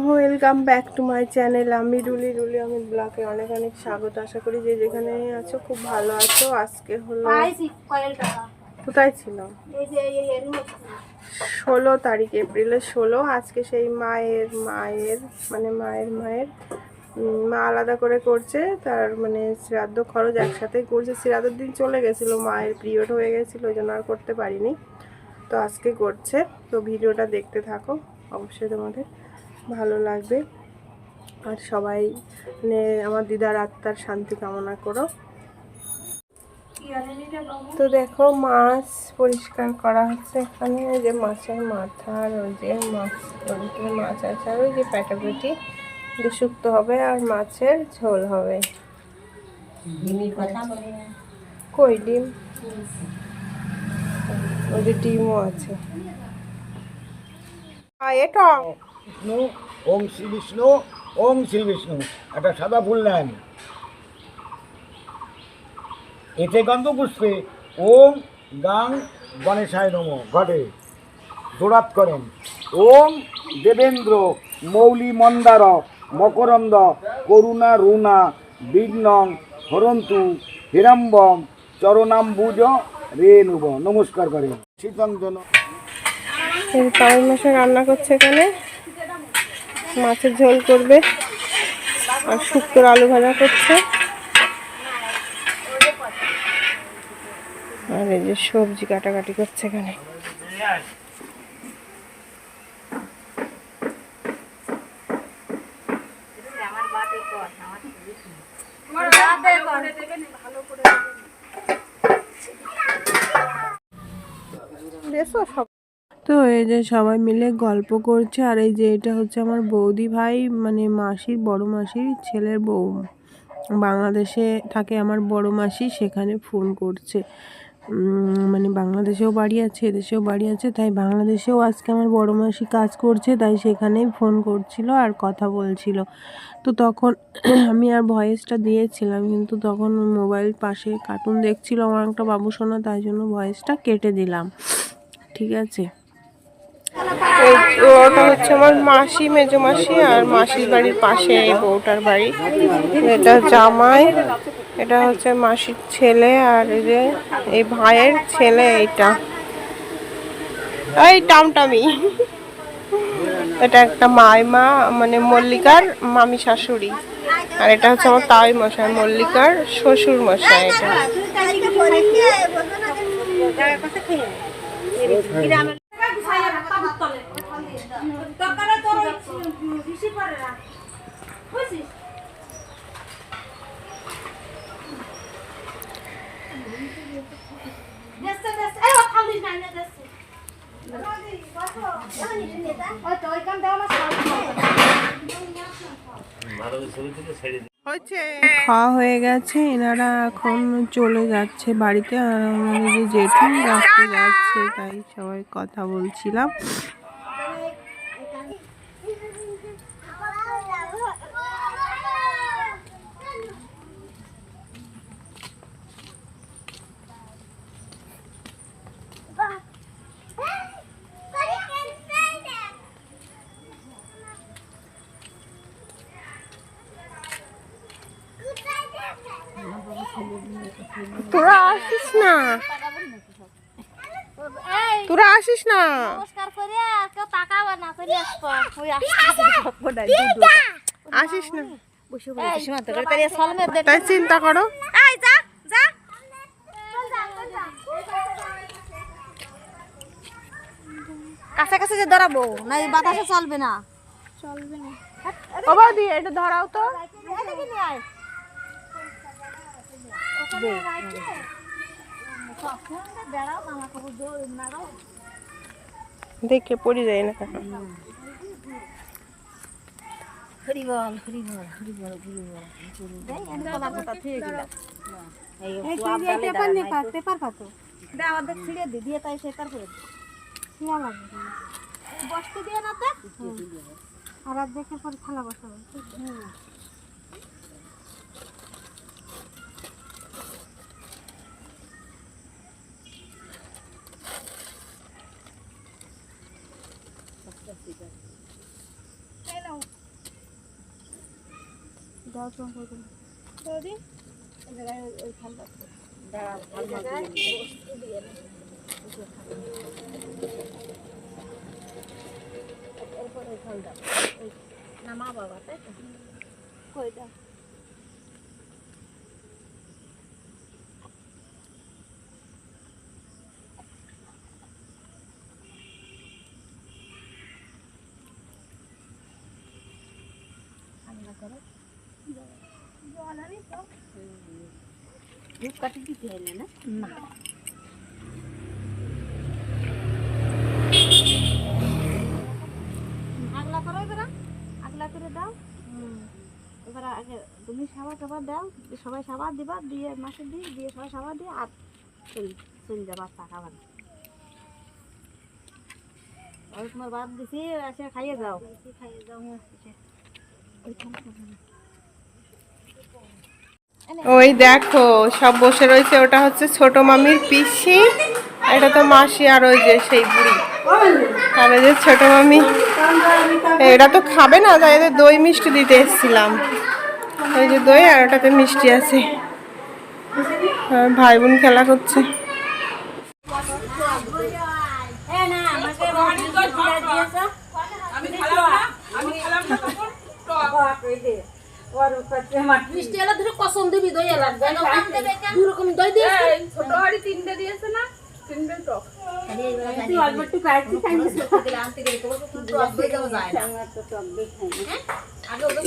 Welcome back to my channel আমি Rulli Rulli আমি ব্লকে অনেক অনেক স্বাগত। আশা করি যে যেখানে আছো খুব ভালো আছো। আজকে হলো কোথায় ছিল? ষোলো তারিখ এপ্রিলের ষোলো। আজকে সেই মায়ের মায়ের মানে মায়ের মায়ের মা আলাদা করে করছে। তার মানে শ্রাদ্ধ খরচ একসাথেই করছে। শ্রাদ্ধের দিন চলে গেছিল মায়ের পিরিয়ড হয়ে গেছিল ওই জন্য আর করতে পারিনি। তো আজকে করছে। তো ভিডিওটা দেখতে থাকো অবশ্যই তোমাদের। ভালো লাগবে। আর সবাই মানে আমার দিদার আত্মার শান্তি কামনা করো। তো দেখো, মাছ পরিষ্কার করা হচ্ছে এখানে। ওই যে মাছের মাথা, আর ওই যে মাছ মাছ আছে, আর ওই যে প্যাটাপেটি যে শুক্তো হবে আর মাছের ঝোল হবে। কই ডিম? ওই যে ডিমও আছে। এটা বিষ্ণু, ওম শ্রী বিষ্ণু, ওম শ্রী বিষ্ণু। একটা সাদা ফুল নেন এতে গন্ধ পুষ্পে ওম গাং গণেশায় নম। ঘটে। দোড়াত করেন। ওম দেবেন্দ্র মৌলি মন্দার মকরন্দ করুণা রুণা বিঘ্নং হরন্তু হিরম্বম চরণাম্বুজ রে নুব নমস্কার করেন। শীতঞ্জন এই তাই রান্না করছে এখানে। মাছের ঝোল করবে। আর শুক্তোর আলু ভাজা করছে। আর এই যে সবজি কাটাকাটি করছে এখানে। বেশো সব তো এই যে সবাই মিলে গল্প করছে, আর এই যে এটা হচ্ছে আমার বৌদি ভাই মানে মাসির, বড় মাসির ছেলের বউ। বাংলাদেশে থাকে আমার বড় মাসি, সেখানে ফোন করছে। মানে বাংলাদেশেও বাড়ি আছে, এদেশেও বাড়ি আছে, তাই বাংলাদেশেও আজকে আমার বড় মাসি কাজ করছে, তাই সেখানেই ফোন করছিল আর কথা বলছিল। তো তখন আমি আর ভয়েসটা দিয়েছিলাম, কিন্তু তখন মোবাইল পাশে কার্টুন দেখছিল আমার একটা বাবু শোনা তাই জন্য ভয়েসটা কেটে দিলাম। ঠিক আছে? ওটা হচ্ছে আমার মাসি, মেজো মাসি আর মাসির বাড়ির পাশে এই বউটার বাড়ি। এটা জামাই, এটা হচ্ছে মাসির ছেলে আর এই যে এই ভাইয়ের ছেলে এইটা। এই টামটামি। এটা একটা মাইমা মানে মল্লিকার মামি শাশুড়ি। আর এটা হচ্ছে আমার তাই মশাই, মল্লিকার শ্বশুর মশাই এটা দরকারে তোর বেশি করে না। বুঝছিস খাওয়া হয়ে গেছে এনারা এখন চলে যাচ্ছে বাড়িতে আর আমাদের যে জেঠু রাখতে যাচ্ছে তাই সবাই কথা বলছিলাম। তোরা আসিস না। তোরা আসিস না। আসিস না। তাই চিন্তা করো। এই যা যা। কাছে কাছে যে ধরাবো না এই বাতাসে চলবে না। চলবে না এটা ধরাও তো। নাড়াও। দেখে পড়ে যায় না হরি বল হরি বল হরি বল হরি বল দেই এনে কলা পাতা থেকে গেলা এই পেপার নে পেপার পাতো। দে আমাদের ছিড়ে দি দিয়ে তাই সেকার করে দি। লাগবে। বসতে দিয়ে না তো? আর আর দেখে পর থালা বসাবো এই নাও দাও তো বৌদি এই জায়গায় ওই- ওই খালটা দাও এই নে। দাও বাবা তাই তো? কই দাও। ঠান্ডা কাটি দিতে হয় না না আগলা করো এবার আগলা করে দাও এবার আগে তুমি সাবান টাবার দাও সবাই সাবান দিবা দিয়ে মাসে দিয়ে দিয়ে সবাই সাবান দিয়ে আর চল চল যাবা টাকা বান আর তোমার বাদ দিছি খাইয়ে যাও খাইয়ে যাও। ওই দেখো সব বসে রয়েছে। ওটা হচ্ছে ছোট মামির পিসি এটা তো মাসি আর ওই যে সেই বুড়ি। আর ওই যে ছোট মামি। এটা তো খাবে না তাই এদের দই মিষ্টি দিতে এসেছিলাম। ওই যে দই আর ওটাতে মিষ্টি আছে। আর ভাই বোন খেলা করছে। মিষ্টি এলা ধরে কসম দিবি দই এলা। দু রকম দই দিয়ে ছোট হাড়ি তিনটে দিয়েছে না? তিনটে টক না। আগে ওদের